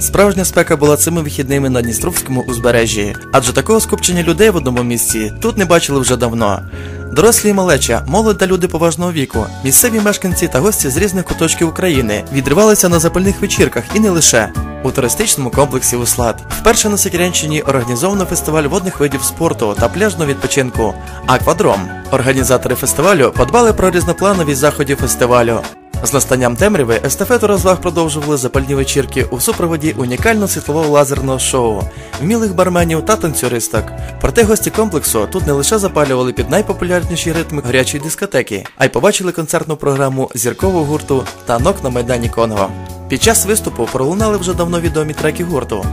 Справжня спека була цими вихідними на Дністровському узбережжі, адже такого скупчення людей в одному місці тут не бачили вже давно. Дорослі і малеча, молодь та люди поважного віку, місцеві мешканці та гості з різних куточків України відривалися на запальних вечірках і не лише. У туристичному комплексі Услад вперше на Сокірянщині організовано фестиваль водних видів спорту та пляжного відпочинку Аквадром. Організатори фестивалю подбали про різноплановість заходів фестивалю. З настанням темряви естафету розваг продовжували запальні вечірки у супроводі унікального світлового лазерного шоу, вмілих барменів та танцюристок. Проте гості комплексу тут не лише запалювали під найпопулярніші ритми гарячої дискотеки, а й побачили концертну програму зіркового гурту танок на майдані Конго. Під час виступу пролунали вже давно відомі треки гурту.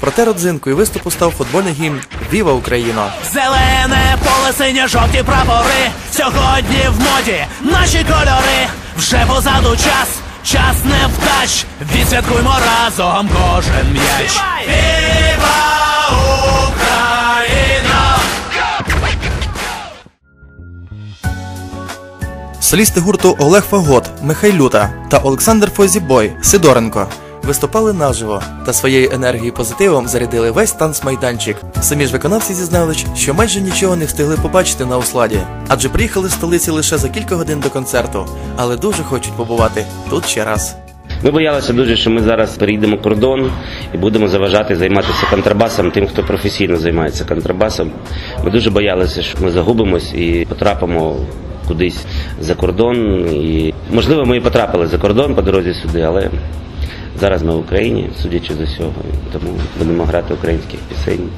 Проте родзинкою виступу став футбольний гімн Віва Україна! Зелене поле, синьо жовті прапори. Сьогодні в моді наші кольори. Вже позаду час, час невдач. Відсвяткуймо разом кожен м'яч. Солісти гурту Олег Фагот, Михайлюта та Олександр Фозібой Сидоренко виступали наживо та своєю енергією позитивом зарядили весь танцмайданчик. Самі ж виконавці зізнались, що майже нічого не встигли побачити на усладі, адже приїхали з столиці лише за кілька годин до концерту, але дуже хочуть побувати тут ще раз. Ми боялися дуже, що ми зараз перейдемо кордон і будемо заважати займатися контрабасом тим, хто професійно займається контрабасом. Ми дуже боялися, що ми загубимось і потрапимо кудись за кордон. І можливо, ми і потрапили за кордон по дорозі сюди, але зараз ми в Україні, судячи з усього, тому будемо грати українських пісень.